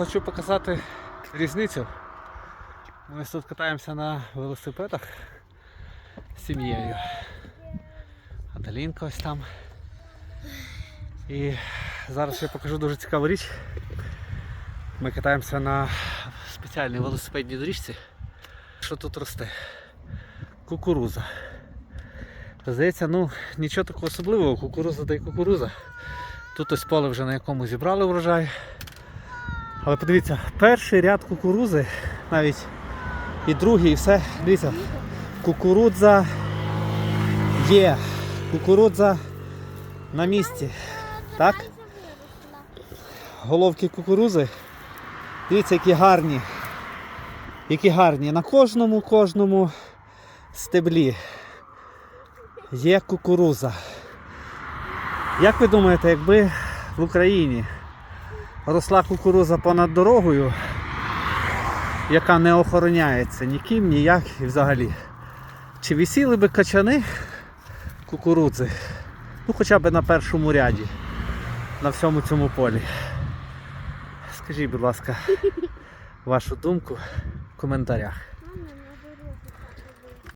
хочу показати різницю. Ми тут катаємося на велосипедах з сім'єю. Адалінка ось там. І зараз я покажу дуже цікаву річ. Ми катаємося на спеціальній велосипедній доріжці. Що тут росте? Кукуруза. Здається, ну нічого такого особливого, кукуруза та й кукуруза. Тут ось поле вже на якому зібрали врожай. Але подивіться, перший ряд кукурузи, навіть і другий, і все. Дивіться, кукурудза є. Кукурудза на місці. Так? Головки кукурузи. Дивіться, які гарні. Які гарні. На кожному кожному стеблі є кукуруза. Як ви думаєте, якби в Україні росла кукуруза понад дорогою, яка не охороняється ніким, ніяк і взагалі. Чи висіли би качани кукурудзи? Ну хоча б на першому ряді, на всьому цьому полі. Скажіть, будь ласка, вашу думку в коментарях.